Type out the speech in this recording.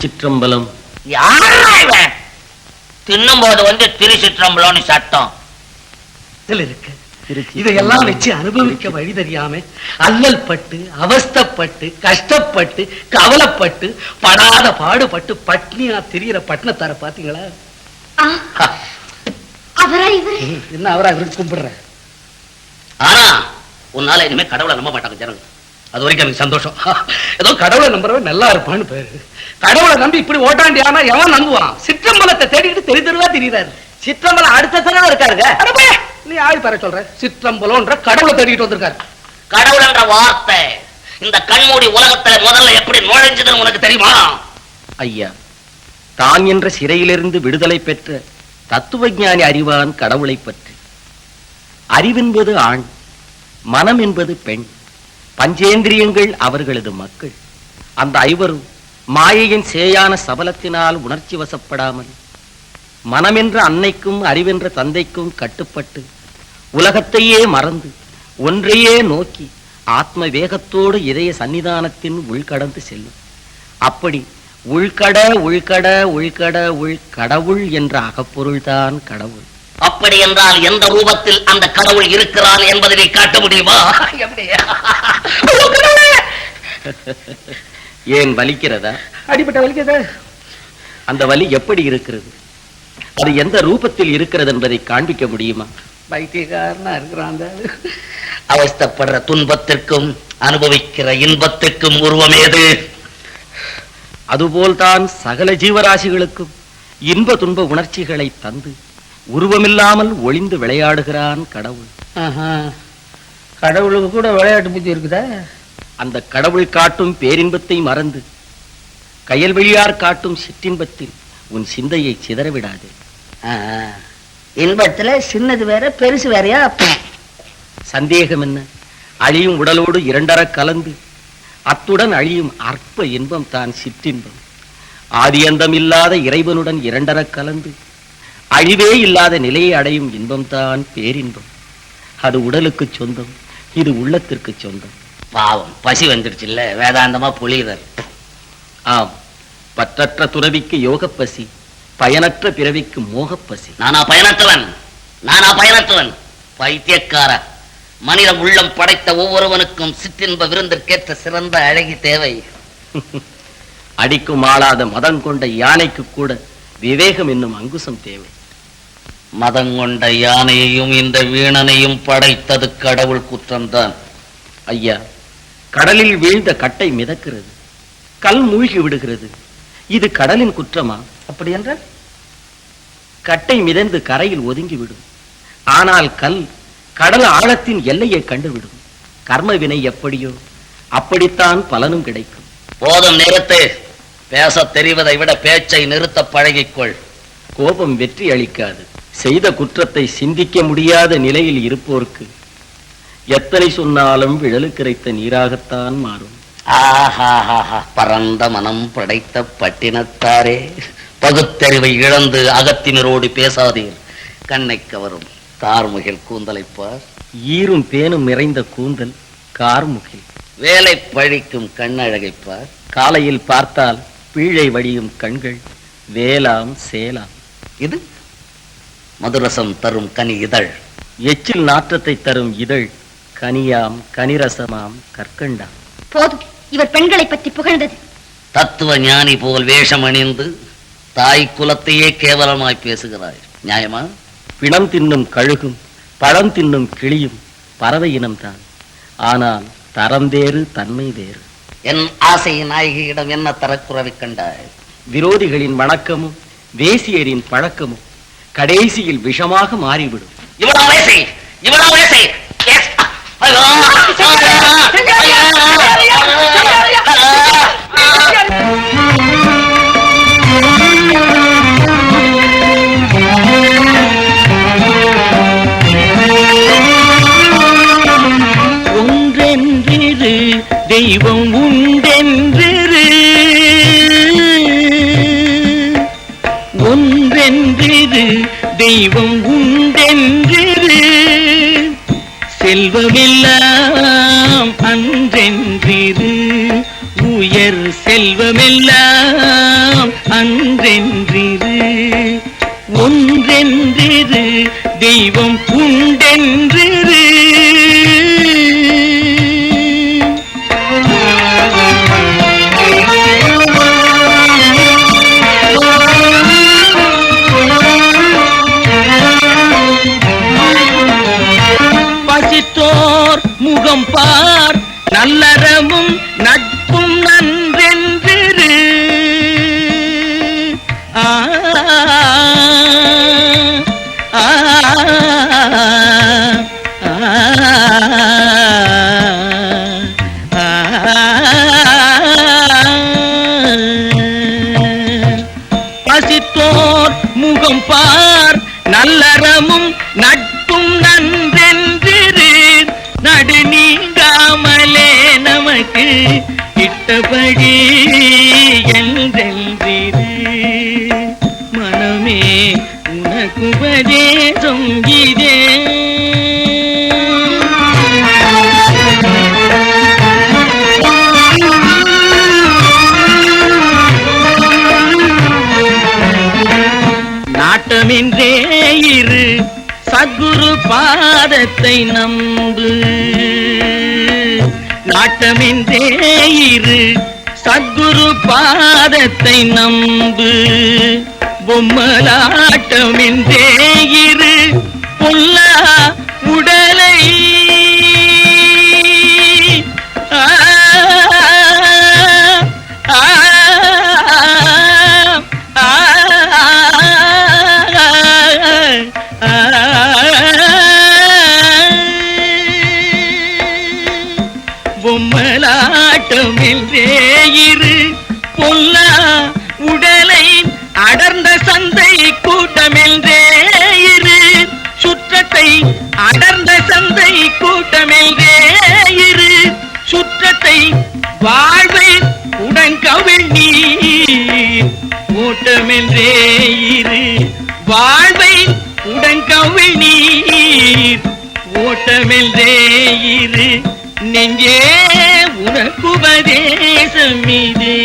சிற்றம்பலம். யாரா இவன் தின்னும் போது வந்து திருச்சிற்றம்பலம்னு சட்டம். இதுல இருக்கு இதையெல்லாம் வச்சு அனுபவிக்க வழி தெரியாம அல்லல் பட்டு அவஸ்தைப்பட்டு கஷ்டப்பட்டு கவலைப்பட்டு படாத பாடுபட்டு பட்னியா திரியிற பட்டினத்தார பாத்தீங்களா என்ன அவரா இவருக்கு கும்பிடுறேன் ஆனா உன்னால இனிமே கடவுளை நம்ப மாட்டாங்க ஜனங்க. அது வரைக்கும் எனக்கு சந்தோஷம். ஏதோ கடவுளை நம்புறவன் நல்லா இருப்பான்னு பேரு. கடவுளை நம்பி இப்படி ஓட்டாண்டியானா எவன் நம்புவான்? சிற்றம்பலத்தை தேடிக்கிட்டு தெரி தெருவா திரியிறாரு. சிற்றம்பலம் அடுத்த தடவை இருக்காருங்க நீ ஆள் பெற சொல்ற. சிற்றம்பலம்ன்ற கடவுளை தேடிக்கிட்டு வந்திருக்காரு. கடவுள் என்ற வார்த்தை இந்த கண்மூடி உலகத்துல முதல்ல எப்படி நுழைஞ்சதுன்னு உனக்கு தெரியுமா? ஐயா தான் என்ற சிறையிலிருந்து விடுதலை பெற்ற தத்துவஞானி அறிவான் கடவுளை பற்றி. அறிவென்பது ஆண் மனம் என்பது பெண். பஞ்சேந்திரியங்கள் அவர்களது மக்கள். அந்த ஐவரும் மாயையின் சேயான சபலத்தினால் உணர்ச்சி வசப்படாமல் மனமென்ற அன்னைக்கும் அறிவென்ற தந்தைக்கும் கட்டுப்பட்டு உலகத்தையே மறந்து ஒன்றையே நோக்கி ஆத்ம வேகத்தோடு இதய சன்னிதானத்தின் உள்கடந்து செல்லும். அப்படி உள்கட உள்கட உள்கட உள்கடவுள் என்ற அகப்பொருள்தான் கடவுள். அப்படி என்றால் எந்த ரூபத்தில் அந்த கடவுள் இருக்கிறான் என்பதை நீ காட்ட முடியுமா! ஏன் வலிக்கிறதா? அடிப்பட்ட வலிக்கதே அந்த வலி எப்படி இருக்கிறது? அது எந்த ரூபத்தில் இருக்கிறது என்பதை காண்பிக்க முடியுமா? பைத்தியக்காரனா இருக்கிறான். அவஸ்தைப்படுற துன்பத்திற்கும் அனுபவிக்கிற இன்பத்திற்கும் உருவம் ஏது? அதுபோல்தான் சகல ஜீவராசிகளுக்கும் இன்ப துன்ப உணர்ச்சிகளை தந்து உருவமில்லாமல் ஒளிந்து விளையாடுகிறான் கடவுள். ஆஹா. கடவுளுக்கு கூட விளையாட்டு புத்தி இருக்குதா? அந்த கடவுள் காட்டும் பேரின்பத்தை மறந்து கயல்வெளியார் காட்டும் சிற்றின்பத்தில் உன் சிந்தையை சிதறவிடாதே. இன்பத்துல சின்னது வேற பெருசு வேறயா? சந்தேகம் என்ன? அழியும் உடலோடு இரண்டரக் கலந்து அத்துடன் அழியும் அற்ப இன்பம் தான் சிற்றின்பம் ஆதியந்தம் இல்லாத இறைவனுடன் இரண்டரக் கலந்து அழிவே இல்லாத நிலையை அடையும் இன்பம்தான் பேரின்பம். அது உடலுக்கு சொந்தம் இது உள்ளத்திற்கு சொந்தம். பாவம் பசி வந்துடுச்சு இல்ல வேதாந்தமா பொழியுதல் ஆம் பற்றற்ற துறவிக்கு யோகப் பசி பயனற்ற பிறவிக்கு மோகப் பசி நானா பயனற்றவன் நானா பயனற்றவன். பைத்தியக்கார மனித உள்ளம் படைத்த ஒவ்வொருவனுக்கும் சிற்றின்ப விருந்திற்கேற்ற சிறந்த அழகி தேவை. அடிக்கும் ஆளாத மதம் கொண்ட யானைக்கு கூட விவேகம் என்னும் அங்குசம் தேவை. மதம் கொண்ட யானையையும் இந்த வீணனையும் படைத்தது கடவுள் குற்றம்தான். ஐயா கடலில் வீழ்ந்த கட்டை மிதக்கிறது. கல் மூழ்கி விடுகிறது. இது கடலின் குற்றமா? அப்படி என்றால்? கட்டை மிதந்து கரையில் ஒதுங்கிவிடும். ஆனால் கல் கடல் ஆழத்தின் எல்லையை கண்டுவிடும். கர்ம வினை எப்படியோ? அப்படித்தான் பலனும் கிடைக்கும். போதும் நிறுத்து பேச தெரிவதை விட பேச்சை நிறுத்த பழகிக்கொள். கோபம் வெற்றி அளிக்காது. செய்த குற்றத்தை சிந்திக்க முடியாத நிலையில் இருப்போருக்கு எத்தனை சொன்னாலும் விழலுக்கிரைத்த நீராகத்தான் மாறும். பரந்த மனம் படைத்த பட்டினத்தாரே. பகுத்தறிவை இழந்து அகத்தினரோடு பேசாதீர். கண்ணை கவரும் கார்முகில் கூந்தலைப் பார். ஈரும் பேனும் நிறைந்த கூந்தல் கார்முகில் வேலை பழிக்கும் கண்ணழகைப் பார். காலையில் பார்த்தால் பீழை வடியும் கண்கள் வேலாம் சேலாம். இது மதுரசம் தரும் கனி இதழ். எச்சில் நாற்றத்தை தரும் இதழ் கனியாம் கனிரசமாம் கற்கண்டாம். போதும் இவர் பெண்களை பற்றி புகழ்ந்தது. தத்துவ ஞானி போல் வேஷம் அணிந்து தாய் குலத்தையே கேவலமாய் பேசுகிறாய். நியாயமா? பிணம் தின்னும் கழுகும் பழம் தின்னும் கிளியும் பறவை இனம்தான். ஆனால் தரம் வேறு தன்மை வேறு. என் ஆசை நாயகியிடம் என்ன தரக்குறவை கண்டாய்? விரோதிகளின் வணக்கமும் வேசியரின் பழக்கமும் கடைசியில் விஷமாக மாறிவிடும். இவ்வளவு வயசை இவ்வளவு வயசை! ஒன்றென்றிரு தெய்வம் உண்டென்றிரு. ஒன்றென்றிரு தெய்வம் உண்டென்றிரு செல்வமெல்லாம் அன்றென்றிரு. உயர் செல்வமெல்லாம் அன்றென்றிரு. ஒன்றென்றிரு தெய்வம் உண்டென்று முகம் பார். நல்லறமும் நட்பும் நன்றென்று. ஆ, ஆ, சத்குரு பாதத்தை நம்பு. நாட்டமின்றே இரு சத்குரு பாதத்தை நம்பு. பொம்மலாட்டமின்றே இரு கூட்டமென்றே இரு. சுற்றத்தை அடர்ந்த சந்தை கூட்டமென்றே இரு. சுற்றத்தை வாழ்வை உடன் கவிழ் நீர் இரு. வாழ்வை உடன் கவிழ் நீர் ஓட்டமென்றே இரு. நெஞ்சே உனக்குபதேசம் இதே